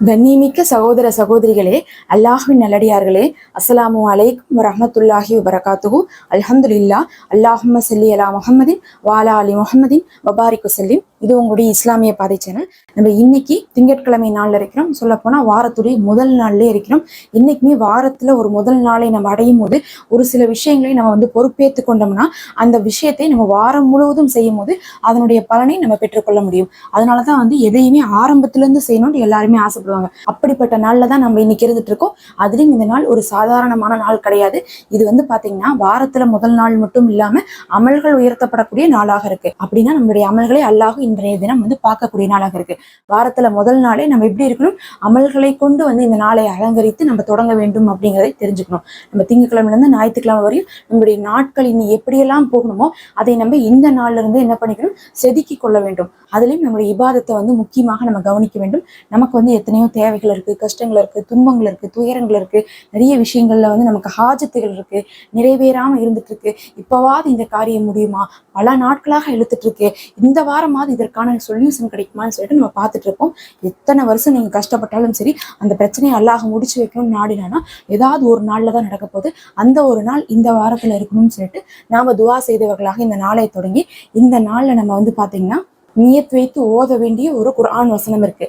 கண்ணிமிக்க சகோதர சகோதரிகளே அல்லாஹ்வின் நல்லடியார்களே அஸ்லாமு அலைக்கும் ரஹமத்துல்லாஹி வபரகாத்துஹு. அல்ஹம்துல்லா அல்லாஹும் சல்லி அலா முஹம்மதின் வாலா அலி முஹம்மதின் வபாரிக்கு செல்லிம் இது உங்களுடைய இஸ்லாமிய பாதை சேனல் நம்ம இன்னைக்கு திங்கட்கிழமை நாள்ல இருக்கிறோம். சொல்ல போனா வாரத்துடைய முதல் நாள்லயே இருக்கிறோம். இன்னைக்குமே வாரத்துல ஒரு முதல் நாளை நம்ம அடையும் போது ஒரு சில விஷயங்களை நம்ம வந்து பொறுப்பேற்று கொண்டோம்னா அந்த விஷயத்தை நம்ம வாரம் முழுவதும் செய்யும் போது அதனுடைய பலனை நம்ம பெற்றுக்கொள்ள முடியும். அதனாலதான் வந்து எதையுமே ஆரம்பத்துல இருந்து செய்யணும்னு எல்லாருமே ஆசைப்படுவாங்க. அப்படிப்பட்ட நாள்ல தான் நம்ம இன்னைக்கு இருந்துட்டு இருக்கோம். அதுலயும் இந்த நாள் ஒரு சாதாரணமான நாள் கிடையாது. இது வந்து பாத்தீங்கன்னா வாரத்துல முதல் நாள் மட்டும் இல்லாம அமல்கள் உயர்த்தப்படக்கூடிய நாளாக இருக்கு. அப்படின்னா நம்மளுடைய அமல்களை அல்லாஹ் இன்றைய தினம் வந்து பார்க்கக்கூடிய நாளாக இருக்கு. வாரத்துல முதல் நாளே நம்ம எப்படி இருக்கணும்? அமல்களை கொண்டு வந்து இந்த நாளை அலங்கரித்து நம்ம தொடங்க வேண்டும் அப்படிங்கிறதை தெரிஞ்சுக்கணும். நம்ம திங்கட்கிழமைல இருந்து ஞாயிற்றுக்கிழமை வரையும் நம்மளுடைய நாட்கள் இனி எப்படியெல்லாம் போகணுமோ அதை நம்ம இந்த நாள்ல இருந்து என்ன பண்ணிக்கணும்? செதுக்கி கொள்ள வேண்டும். அதுலயும் நம்மளுடைய இபாதத்தை வந்து முக்கியமாக நம்ம கவனிக்க வேண்டும். நமக்கு வந்து எத்தனையோ தேவைகள் இருக்கு கஷ்டங்கள் இருக்கு துன்பங்கள் இருக்கு துயரங்கள் இருக்கு. நிறைய விஷயங்கள்ல வந்து நமக்கு ஹாஜத்துகள் இருக்கு நிறைவேறாம இருந்துட்டு இருக்கு. இப்பவாவது இந்த காரியம் முடியுமா? பல நாட்களாக இழுத்துட்டு இருக்கு. இந்த வாரமாவது இதற்கான சொல்யூஷன் கிடைக்குமான்னு சொல்லிட்டு நம்ம பார்த்துட்டு இருக்கோம் எத்தனை வருஷம் நீங்க கஷ்டப்பட்டாலும் சரி அந்த பிரச்சனையை அல்லாஹ் முடிச்சு வைக்கணும்னு நாடினானா ஏதாவது ஒரு நாள்ல தான் நடக்க போகுது. அந்த ஒரு நாள் இந்த வாரத்தில் இருக்கணும்னு சொல்லிட்டு நாம துவா செய்தவர்களாக இந்த நாளை தொடங்கி இந்த நாள்ல நம்ம வந்து பாத்தீங்கன்னா நியத் வைத்து ஓத வேண்டிய ஒரு குர்ஆன் வசனம் இருக்கு.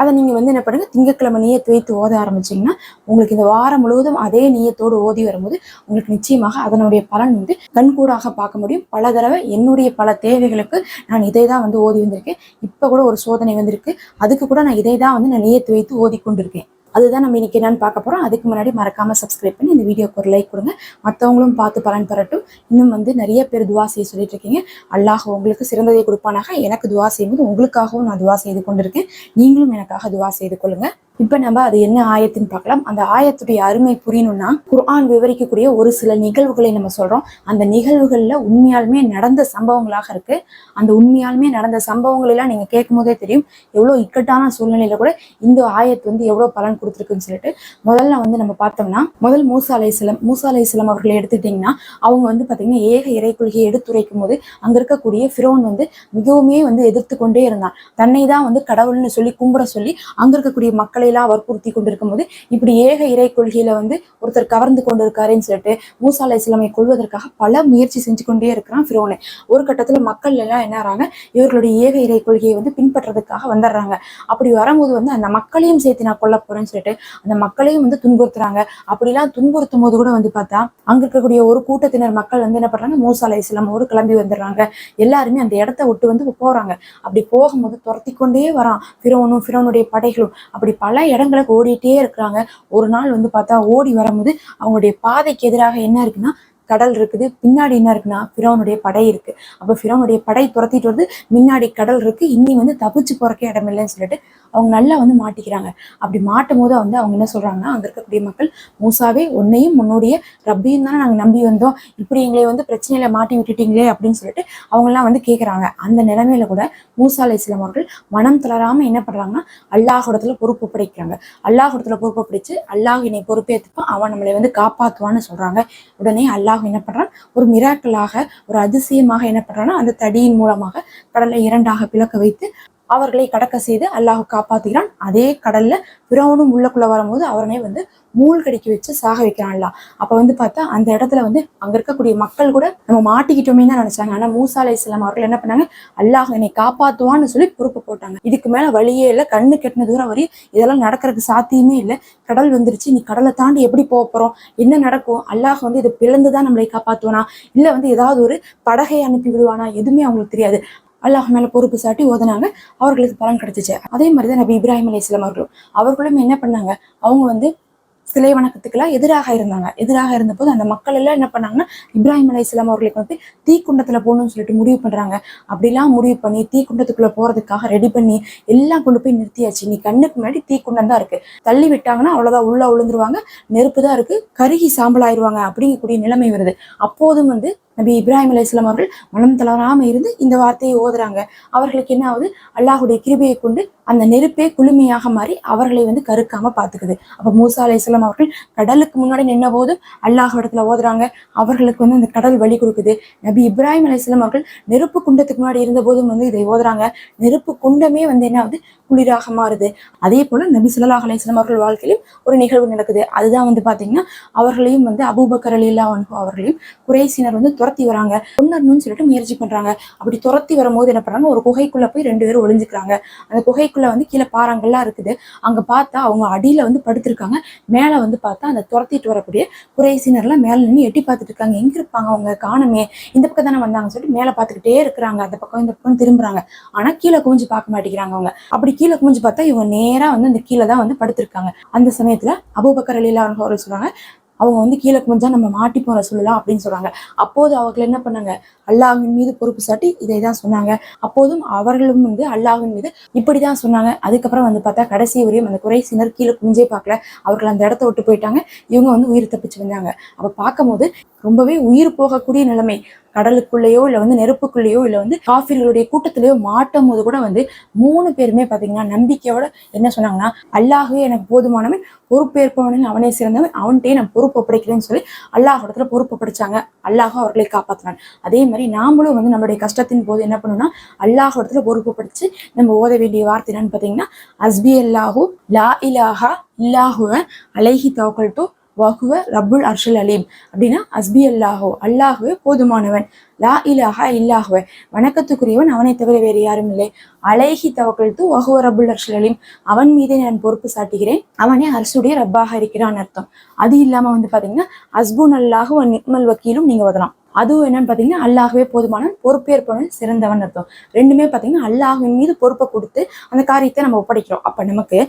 அதை நீங்கள் வந்து என்ன பண்ணுங்க திங்கட்கிழமை நியத் வைத்து ஓத ஆரம்பிச்சீங்கன்னா உங்களுக்கு இந்த வாரம் முழுவதும் அதே நியத்தோடு ஓதி வரும்போது உங்களுக்கு நிச்சயமாக அதனுடைய பலன் வந்து கண்கூடாக பார்க்க முடியும். பல தடவை என்னுடைய பல தேவைகளுக்கு நான் இதை தான் வந்து ஓதி வந்திருக்கேன். இப்போ கூட ஒரு சோதனை வந்திருக்கு. அதுக்கு கூட நான் இதை தான் வந்து நான் நீயத்து வைத்து ஓதி கொண்டிருக்கேன் அதுதான் நம்ம இன்னைக்கு என்னன்னு பார்க்க போகிறோம் அதுக்கு முன்னாடி மறக்காமல் சப்ஸ்கிரைப் பண்ணி இந்த வீடியோக்கு ஒரு லைக் கொடுங்க. மற்றவங்களும் பார்த்து பலன் பெறட்டும். இன்னும் வந்து நிறைய பேர் துவா செய்ய சொல்லிட்டு இருக்கீங்க. அல்லாஹ் உங்களுக்கு சிறந்ததை கொடுப்பானாக. எனக்கு துவா செய்யும்போது உங்களுக்காகவும் நான் துவா செய்து கொண்டிருக்கேன். நீங்களும் எனக்காக துவா செய்து கொள்ளுங்க. இப்போ நம்ம அது என்ன ஆயத்துன்னு பார்க்கலாம். அந்த ஆயத்துடைய அருமை புரியணும்னா குர்ஆன் விவரிக்கக்கூடிய ஒரு சில நிகழ்வுகளை நம்ம சொல்றோம். அந்த நிகழ்வுகளில் உண்மையாலுமே நடந்த சம்பவங்களாக இருக்கு. அந்த உண்மையாலுமே நடந்த சம்பவங்களெல்லாம் எல்லாம் நீங்க கேட்கும் போதே தெரியும். எவ்வளோ இக்கட்டான சூழ்நிலையில கூட இந்த ஆயத்து வந்து எவ்வளோ பலன் கொடுத்துருக்குன்னு சொல்லிட்டு முதல்ல வந்து நம்ம பார்த்தோம்னா முதல் மூசா அலைஹிஸ்ஸலாம் மூசா அவர்களை எடுத்துக்கிட்டிங்கன்னா அவங்க வந்து பார்த்தீங்கன்னா ஏக இறை கொள்கையை எடுத்துரைக்கும் போது அங்கே இருக்கக்கூடிய ஃபிரோன் வந்து மிகவுமே வந்து எதிர்த்து கொண்டே இருந்தான். தன்னை தான் வந்து கடவுள்னு சொல்லி கும்பிட சொல்லி அங்கே இருக்கக்கூடிய மக்களை எல்லாம் வற்புறுத்தி கொண்டிருக்கும் போது இப்படி ஏக இறை கொள்கையில வந்து ஒருத்தர் கவர்ந்து கொண்டு இருக்காருன்னு சொல்லிட்டு மூசா அலை இஸ்லாமை கொள்வதற்காக பல முயற்சி செஞ்சு கொண்டே இருக்கிறான் ஃபிரோனு. ஒரு கட்டத்துல மக்கள் எல்லாம் என்ன ஆறாங்க இவர்களுடைய ஏக இறை கொள்கையை வந்து பின்பற்றதுக்காக வந்துடுறாங்க. அப்படி வரும்போது வந்து அந்த மக்களையும் சேர்த்து நான் கொல்ல போறேன்னு சொல்லிட்டு அந்த மக்களையும் வந்து துன்புறுத்துறாங்க. அப்படிலாம் துன்புறுத்தும் போது கூட வந்து பார்த்தா அங்க இருக்கக்கூடிய ஒரு கூட்டத்தினர் மக்கள் வந்து என்ன பண்றாங்க மூசா அலை இஸ்லாமோடு கிளம்பி வந்துடுறாங்க. எல்லாருமே அந்த இடத்த விட்டு வந்து போறாங்க. அப்படி போகும்போது துரத்தி கொண்டே வரான் ஃபிரோனும் ஃபிரோனுடைய படைகளும். அப்படி பல இடங்களுக்கு ஓடிட்டே இருக்கிறாங்க. ஒரு நாள் வந்து பார்த்தா ஓடி வரும்போது அவங்களுடைய பாதைக்கு எதிராக என்ன இருக்குன்னா கடல் இருக்குது. பின்னாடி என்ன இருக்குன்னா ஃபிரோனுடைய படை இருக்கு. அப்போ ஃபிரோனுடைய படை துரத்திட்டு வந்து முன்னாடி கடல் இருக்கு. இன்னி வந்து தப்பிச்சு போறக்கே இடம் இல்லைன்னு சொல்லிட்டு அவங்க நல்லா வந்து மாட்டிக்கிறாங்க. அப்படி மாட்டும் போது வந்து அவங்க என்ன சொல்றாங்கன்னா அங்க இருக்கக்கூடிய மக்கள் மூசாவே உன்னையும் உன்னுடைய ரப்பியும் தானே நாங்க நம்பி வந்தோம். இப்படி எங்களை வந்து பிரச்சனையில மாட்டி விட்டுட்டீங்களே அப்படின்னு சொல்லிட்டு அவங்க எல்லாம் வந்து கேக்குறாங்க. அந்த நிலைமையில கூட மூசா அலை இஸ்லாம் அவர்கள் மனம் தளராம என்ன பண்றாங்கன்னா அல்லாஹிடத்துல பொறுப்பு படைக்கிறாங்க. அல்லாஹிடத்துல பொறுப்பு பிடிச்சு அல்லாஹ் என்னை பொறுப்பேற்றுப்பான் அவன் நம்மளை வந்து காப்பாத்துவான்னு சொல்றாங்க. உடனே அல்லாஹ் என்ன பண்றான்? ஒரு மிராக்கலாக ஒரு அதிசயமாக என்ன பண்றான்னா அந்த தடியின் மூலமாக கடலை இரண்டாக பிளக்க வைத்து அவர்களை கடக்க செய்து அல்லாஹ் காப்பாத்துகிறான். அதே கடல்ல பிறவனும் உள்ளக்குள்ள வரும்போது அவரனை வந்து மூழ்கடிக்க வச்சு சாக வைக்கிறான்லாம் அப்ப வந்து பார்த்தா அந்த இடத்துல வந்து அங்க இருக்கக்கூடிய மக்கள் கூட நம்ம மாட்டிக்கிட்டோமே தான் நினைச்சாங்க. ஆனா மூசா அலை இஸ்லாம் அவர்கள் என்ன பண்ணாங்க? அல்லாஹ் என்னை காப்பாத்துவான்னு சொல்லி பொறுப்பு போட்டாங்க. இதுக்கு மேல வழியே இல்லை கண்ணு கெட்டின தூரம் வரையும் இதெல்லாம் நடக்கிறதுக்கு சாத்தியமே இல்லை. கடல் வந்துருச்சு நீ கடலை தாண்டி எப்படி போக போறோம்? என்ன நடக்கும்? அல்லாஹ் வந்து இதை பிளந்து தான் நம்மளை காப்பாத்துவானா? இல்ல வந்து ஏதாவது ஒரு படகை அனுப்பி விடுவானா? எதுவுமே அவங்களுக்கு தெரியாது. அல்லாஹ் மேல பொறுப்பு சாட்டி ஓதுனாங்க. அவர்களுக்கு பலன் கிடைச்சிச்சு. அதே மாதிரி தான் நபி இப்ராஹிம் அலி இஸ்லாம் அவர்களும். அவர்களும் என்ன பண்ணாங்க? அவங்க வந்து சிலை வணக்கத்துக்கெல்லாம் எதிராக இருந்தாங்க. எதிராக இருந்தபோது அந்த மக்கள் எல்லாம் என்ன பண்ணாங்கன்னா இப்ராஹிம் அலி இஸ்லாம் அவர்களுக்கு வந்து தீக்குண்டத்துல போகணும்னு சொல்லிட்டு முடிவு பண்றாங்க. அப்படிலாம் முடிவு பண்ணி தீக்குண்டத்துக்குள்ள போறதுக்காக ரெடி பண்ணி எல்லாம் கொண்டு போய் நிறுத்தியாச்சு. நீ கண்ணுக்கு முன்னாடி தீக்குண்டம் தான் இருக்கு. தள்ளி விட்டாங்கன்னா அவ்வளவுதான். உள்ள விழுந்துருவாங்க நெருப்பு தான் இருக்கு. கருகி சாம்பலாயிருவாங்க அப்படிங்கக்கூடிய நிலைமை வருது. அப்போதும் வந்து நபி இப்ராஹிம் அலைஹிஸ்ஸலாம் அவர்கள் மனம் தளராம இருந்து இந்த வார்த்தையை ஓதுறாங்க. அவர்களுக்கு என்ன ஆகுது? அல்லாஹுடைய கிருபையை கொண்டு அந்த நெருப்பே குளுமையாக மாறி அவர்களை வந்து கருக்காம பாத்துக்குது அப்ப மூசா அலைஹிஸ்ஸலாம் அவர்கள் கடலுக்கு முன்னாடி நின்ற போது அல்லாஹ் இடத்துல ஓதுறாங்க. அவர்களுக்கு வந்து அந்த கடல் வழி கொடுக்குது. நபி இப்ராஹிம் அலைஹிஸ்ஸலாம் அவர்கள் நெருப்பு குண்டத்துக்கு முன்னாடி இருந்த போதும் வந்து இதை ஓதுறாங்க. நெருப்பு குண்டமே வந்து என்ன ஆகுது? குளிராக மாறுது. அதே போல நபி சுல்லாஹ் அலைஹி அவர்கள் வாழ்க்கையிலும் ஒரு நிகழ்வு நடக்குது. அதுதான் வந்து பாத்தீங்கன்னா அவர்களையும் வந்து அபூபக்கர் அலில்லா அவர்களையும் குறைசினர் வந்து துரத்தி வராங்க. கொன்னரணும்னு சொல்லிட்டு முயற்சி பண்றாங்க. அப்படி துரத்தி வரும்போது என்ன பண்றாங்க ஒரு குகைக்குள்ள போய் ரெண்டு பேரும் ஒளிஞ்சுக்கிறாங்க. அந்த குகைக்குள்ள வந்து கீழே பாறாங்கல்லாம் இருக்குது. அங்க பார்த்தா அவங்க அடியில வந்து படுத்திருக்காங்க. மேல வந்து பார்த்தா அந்த துரத்திட்டு வரக்கூடிய குறைசினர்லாம் மேல நின்று எட்டி பார்த்துட்டு இருக்காங்க. எங்க இருப்பாங்க அவங்க? காணமே. இந்த பக்கம் தானே வந்தாங்கன்னு சொல்லிட்டு மேல பார்த்துக்கிட்டே இருக்கிறாங்க. அந்த பக்கம் இந்த பக்கம் திரும்புறாங்க. ஆனா கீழே குமிஞ்சு பார்க்க மாட்டேங்கிறாங்க அவங்க. அப்படி கீழே குமிஞ்சு பார்த்தா இவங்க நேரா வந்து அந்த கீழே தான் வந்து படுத்திருக்காங்க. அந்த சமயத்துல அபூபக்கர் அலிலா அவர்கள் சொல்றாங்க அவங்க வந்து கீழே குமிஞ்சா நம்ம மாட்டி போற சொல்லலாம் அப்படின்னு சொல்றாங்க. அப்போது அவர்கள் என்ன பண்ணாங்க? அல்லாஹின் மீது பொறுப்பு சாட்டி இதை தான் சொன்னாங்க. அப்போதும் அவர்களும் வந்து அல்லாஹின் மீது இப்படிதான் சொன்னாங்க. அதுக்கப்புறம் வந்து பார்த்தா கடைசி வரையும் அந்த குறைசினர் கீழே குமிஞ்சே பார்க்கல. அவர்கள் அந்த இடத்த விட்டு போயிட்டாங்க. இவங்க வந்து உயிர் தப்பிச்சு வந்தாங்க. அப்ப பார்க்கும்போது ரொம்பவே உயிர் போகக்கூடிய நிலைமை. கடலுக்குள்ளேயோ இல்லை வந்து நெருப்புக்குள்ளேயோ இல்லை வந்து காஃபிர்களுடைய கூட்டத்திலேயோ மாட்டும் போது கூட வந்து மூணு பேருமே பார்த்தீங்கன்னா நம்பிக்கையோட என்ன சொன்னாங்கன்னா அல்லாஹே எனக்கு போதுமானவன் பொறுப்பேற்பவனில் அவனே சிறந்தவன் அவன்கிட்டயே நான் பொறுப்பு படைக்கிறேன்னு சொல்லி அல்லாஹ் இடத்துல பொறுப்பு ஒப்படைச்சாங்க. அல்லாஹ் அவர்களை காப்பாற்றினான் அதே மாதிரி நாமளும் வந்து நம்மளுடைய கஷ்டத்தின் போது என்ன பண்ணணும்னா அல்லாஹ் இடத்துல பொறுப்பு படிச்சு நம்ம ஓத வேண்டிய வார்த்தை என்னன்னு பார்த்தீங்கன்னா அஸ்பி அல்லாஹூ லா இலாஹா இல்லாஹுவ அலைஹி தவக்கல் டு வாகுவ ரப்புல் அர்ஷல் அலீம். அப்படின்னா அஸ்பி அல்லாஹோ அல்லாஹுவே போதுமானவன். லா இலாஹா இல்லாஹுவ. வணக்கத்துக்குரியவன் அவனை தவிர வேறு யாரும் இல்லை. அலைஹி தவக்கழ்த்து வஹுவ ரபுல் அர்ஷல் அலீம். அவன் மீதே நான் பொறுப்பு சாட்டுகிறேன். அவனே அரசுடைய ரப்பாக இருக்கிறான் அர்த்தம். அது இல்லாமல் வந்து பாத்தீங்கன்னா அஸ்புன் அல்லாஹு நிக்மல் வக்கீலும் நீங்க வரலாம் அதுவும் என்னன்னு பார்த்தீங்கன்னா அல்லாகவே போதுமான பொறுப்பேற்பவன் சிறந்தவன் அர்த்தம். ரெண்டுமே பார்த்தீங்கன்னா அல்லாஹின் மீது பொறுப்பை கொடுத்து அந்த காரியத்தை நம்ம ஒப்படைக்கிறோம். அப்போ நமக்கு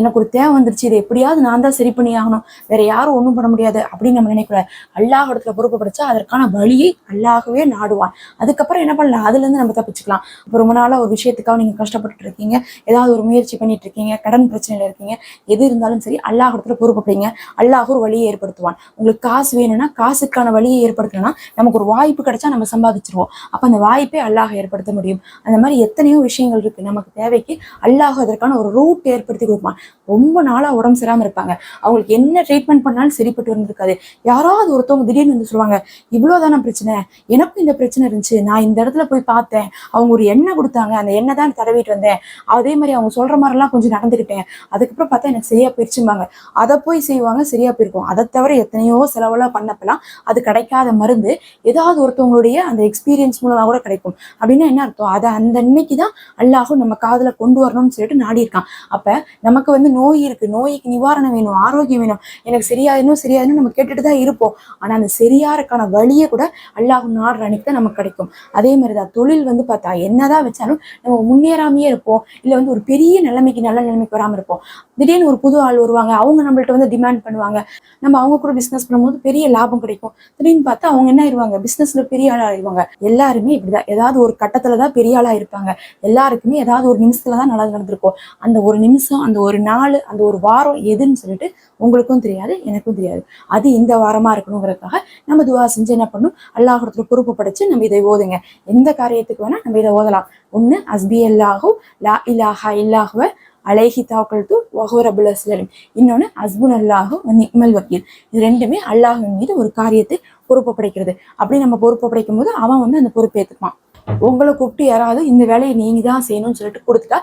எனக்கு ஒரு தேவை வந்துருச்சு. இதை எப்படியாவது நான் தான் சரி பண்ணி ஆகணும். வேற யாரும் ஒன்றும் பண்ண முடியாது அப்படின்னு நம்ம நினைக்கூடாது அல்லாஹ் இடத்துல பொறுப்பு படிச்சா அதற்கான வழியை அல்லாகவே நாடுவான். அதுக்கப்புறம் என்ன பண்ணலாம்? அதுல இருந்து நம்ம தப்பிச்சுக்கலாம். இப்போ ரொம்ப நாளா ஒரு விஷயத்துக்காக நீங்க கஷ்டப்பட்டுட்டு இருக்கீங்க. ஏதாவது ஒரு முயற்சி பண்ணிட்டு இருக்கீங்க. கடன் பிரச்சனையில் இருக்கீங்க. எது இருந்தாலும் சரி அல்லாஹ் இடத்துல பொறுப்பு படிங்க. அல்லாஹ் ஒரு வழியை ஏற்படுத்துவான். உங்களுக்கு காசு வேணும்னா காசுக்கான வழியை ஏற்படுத்தணும்னா நமக்கு ஒரு வாய்ப்பு கிடைச்சா நம்ம சம்பாதிச்சிருவோம். அப்போ அந்த வாய்ப்பே அல்லாஹ் ஏற்படுத்த முடியும். அந்த மாதிரி எத்தனையோ விஷயங்கள் இருக்கு. நமக்கு தேவைக்கு அல்லாஹ் அதற்கான ஒரு ரூட் ஏற்படுத்தி கொடுப்பான். ரொம்ப நாளாக உடம்பு சரியாமல் இருப்பாங்க. அவங்களுக்கு என்ன ட்ரீட்மெண்ட் பண்ணாலும் சரிப்பட்டு வந்திருக்காது. யாராவது ஒருத்தவங்க திடீர்னு வந்து சொல்லுவாங்க இவ்வளோதான பிரச்சனை? எனக்கும் இந்த பிரச்சனை இருந்துச்சு. நான் இந்த இடத்துல போய் பார்த்தேன். அவங்க ஒரு எண்ணெய் கொடுத்தாங்க. அந்த எண்ணெய் தான் தடவிட்டு வந்தேன். அதே மாதிரி அவங்க சொல்ற மாதிரிலாம் கொஞ்சம் நடந்துக்கிட்டேன் அதுக்கப்புறம் பார்த்தா எனக்கு சரியா போயிடுச்சும்பாங்க அதை போய் செய்வாங்க சரியா போயிருக்கும். அதை தவிர எத்தனையோ செலவெல்லாம் பண்ணப்பெல்லாம் அது கிடைக்காத மருந்து ஏதாவது ஒருத்தவங்களுடைய அந்த எக்ஸ்பீரியன்ஸ் மூலமாக கூட கிடைக்கும். அப்படின்னா என்ன அர்த்தம்? அதை அந்த அன்னைக்கு தான் அல்லாஹும் நம்ம காதில் கொண்டு வரணும்னு சொல்லிட்டு நாடி இருக்கான். அப்ப நமக்கு வந்து நோய் இருக்குது நோய்க்கு நிவாரணம் வேணும் ஆரோக்கியம் வேணும். எனக்கு சரியாயினும் சரியாயினும் நம்ம கேட்டுட்டு தான் இருப்போம். ஆனால் அந்த சரியாருக்கான வழியை கூட அல்லாஹும் நாடுற அன்னைக்கு தான் நமக்கு கிடைக்கும். அதே மாதிரி தான் தொழில் வந்து பார்த்தா என்னதான் வச்சாலும் நம்ம முன்னேறாமையே இருப்போம். இல்லை வந்து ஒரு பெரிய நிலைமைக்கு நல்ல நிலைமைக்கு வராமல் இருப்போம். திடீர்னு ஒரு புது ஆள் வருவாங்க. அவங்க நம்மள்ட்ட வந்து டிமாண்ட் பண்ணுவாங்க. நம்ம அவங்க கூட பிஸ்னஸ் பண்ணும்போது பெரிய லாபம் கிடைக்கும். திடீர்னு பார்த்தா அவங்க என்ன ஆயிடுவாங்க பிசினஸ்ல பெரிய ஆளா ஆயிடுவாங்க. எல்லாருமே இப்படிதான். ஏதாவது ஒரு கட்டத்துல தான் பெரிய ஆளா இருப்பாங்க. எல்லாருக்குமே ஏதாவது ஒரு நிமிஷத்துல தான் நல்லது நடந்திருக்கும். அந்த ஒரு நிமிஷம் அந்த ஒரு நாள் அந்த ஒரு வாரம் எதுன்னு சொல்லிட்டு உங்களுக்கும் தெரியாது எனக்கும் தெரியாது. அது இந்த வாரமா இருக்கணுங்கிறதுக்காக நம்ம துவா செஞ்சு என்ன பண்ணும் அல்லாஹத்துல பொறுப்பு படைச்சு நம்ம இதை ஓதுங்க. எந்த காரியத்துக்கு வேணா நம்ம இதை ஓதலாம். ஒன்னு அஸ்பி அல்லாஹூ லா இல்லாஹா இல்லாஹுவ அலைஹி தாக்கல் டு வஹூர் அபுல் அஸ்லம் இன்னொன்று அஸ்புன் அல்லாஹு நிக்மல் வக்கீல். இது ரெண்டுமே அல்லாஹின் மீது ஒரு காரியத்தை பொறுப்பு படைக்கிறது. அப்படி நம்ம பொறுப்பு படைக்கும் போது அவன் வந்து அந்த பொறுப்பேற்றுப்பான் உங்களை கூப்பிட்டு யாராவது இந்த வேலையை நீங்க தான் செய்யணும்னு சொல்லிட்டு கொடுத்துட்டா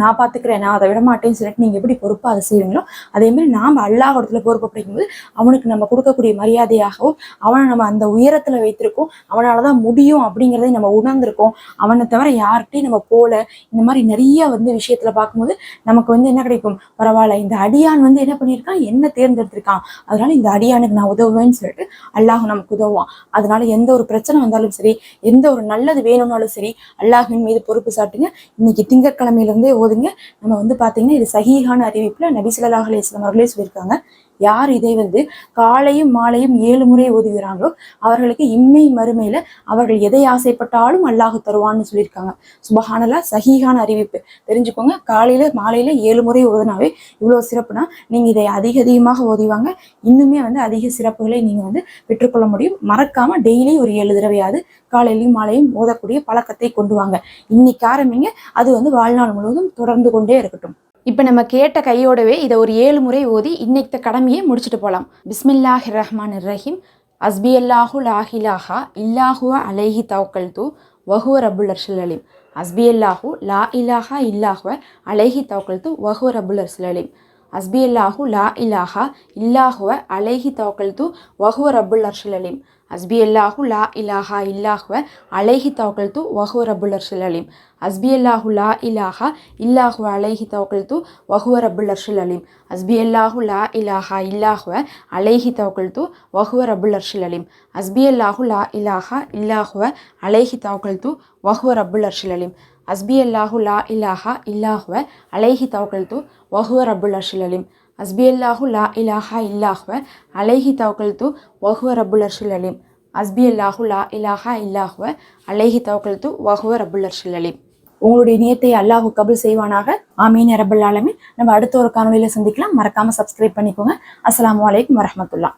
நான் பாத்துக்கிறேன் நான் அதை விட மாட்டேன்னு சொல்லிட்டு நீங்க எப்படி பொறுப்பா அதை செய்வீங்களோ அதே மாதிரி நாம அல்லாஹ் இடத்துல பொறுப்பு அப்படிங்கும்போது அவனுக்கு நம்ம கொடுக்கக்கூடிய மரியாதையாகவும் அவனை நம்ம அந்த உயரத்துல வைத்திருக்கோம் அவனாலதான் முடியும் அப்படிங்கிறதை நம்ம உணர்ந்திருக்கோம். அவனை தவிர யார்கிட்டையும் நம்ம போல இந்த மாதிரி நிறைய வந்து விஷயத்துல பார்க்கும்போது நமக்கு வந்து என்ன கிடைக்கும்? பரவாயில்ல இந்த அடியான் வந்து என்ன பண்ணியிருக்கான்? என்ன தேர்ந்தெடுத்திருக்கான்? அதனால இந்த அடியானுக்கு நான் உதவுவேன்னு சொல்லிட்டு அல்லாஹ் நமக்கு உதவுவான். அதனால எந்த ஒரு பிரச்சனை வந்தாலும் சரி எந்த ஒரு நல்லது வேணும்னாலும் சரி அல்லாஹின் மீது பொறுப்பு சாட்டுங்க. இன்னைக்கு திங்கட்கிழமையில இருந்தே ஓதுங்க. நம்ம வந்து பாத்தீங்கன்னா இது சஹீஹான அறிவிப்பில் நபி அலிஸ்லாம் அவர்களே சொல்லியிருக்காங்க. யார் இதை வந்து காலையும் மாலையும் ஏழு முறை ஓதுகிறாங்களோ அவர்களுக்கு இம்மை மறுமையில அவர்கள் எதை ஆசைப்பட்டாலும் அல்லாஹ் தருவான்னு சொல்லியிருக்காங்க. சுபஹானலா சஹீஹான அறிவிப்பு. தெரிஞ்சுக்கோங்க காலையில மாலையில ஏழு முறை ஓதுனாவே இவ்வளோ சிறப்புனா நீங்க இதை அதிக அதிகமாக ஓதிவாங்க இன்னுமே வந்து அதிக சிறப்புகளை நீங்க வந்து பெற்றுக்கொள்ள முடியும். மறக்காம டெய்லி ஒரு ஏழு தடவையாவது காலையிலையும் மாலையும் ஓதக்கூடிய பழக்கத்தை கொண்டு வாங்க. இன்னைக்கு ஆரம்பிங்க. அது வந்து வாழ்நாள் முழுவதும் தொடர்ந்து கொண்டே இருக்கட்டும். இப்போ நம்ம கேட்ட கையோடவே இதை ஒரு ஏழு முறை ஓதி இன்னைக்கு கடமையை முடிச்சுட்டு போகலாம் பிஸ்மில்லாஹி ரஹ்மான் ரஹீம் அஸ்பி அல்லாஹு லாஹிலாஹா இல்லாஹுவ அலைஹி தவக்கல் தூ வஹுவ ரபுல் அர்ஷல் அலீம். அஸ்பி அல்லாஹு லா இலாஹா இல்லாஹுவ அலைஹி தவக்கல் தூ வஹுவ ரபுல் அர்ஷல் அலீம். அஸ்பி அல்லாஹு லா இலாஹா இல்லாஹுவ அலைஹி தவக்கல் தூ வஹுவ ரபுல் அர்ஷல் அலீம். அஸ்பி அல்லாஹு லா இலாஹா இல்லாஹுவ அலைஹி தவக்கல் தூ வஹுவ ரபுல் அர்ஷல் அலீம் அஸ்பி அல்லாஹு லா இலாஹா இல்லாஹுவ அலைஹி தவக்கல் தூ வஹுவ ரபுல் அர்ஷல் அலீம் அஸ்பி அல்லாஹு லா இலாஹா இல்லாஹுவ அலைஹி தவக்கல் தூ வஹுவ ரபுல் அர்ஷல் அலீம் அஸ்பி அல்லாஹு லா இலாஹா இல்லாஹுவ அலைஹி தவக்கல் தூ வஹுவ ரபுல் அர்ஷல் அலீம் அஸ்பி அல்லாஹு அஸ்பியல்லாஹு அஸ்பி லா இலாஹா இல்லாஹுவ அலைஹி தவக்கல் து வஹுவ ரபுல் அலீம். அஸ்பியல்லாஹு லா இலாஹா இல்லாஹுவ அலைஹி தவக்கல் து வஹுவ ரபுல் அலீம். உங்களுடைய நியத்தை அல்லாஹு கபுல் செய்வானாக. ஆமீன் ரபுல் ஆலமீன். நம்ம அடுத்த ஒரு காணொலியில் சந்திக்கலாம். மறக்காமல் சப்ஸ்கிரைப் பண்ணிக்கோங்க. அஸ்லாம் வலைக்கம் வரமத்துல்லா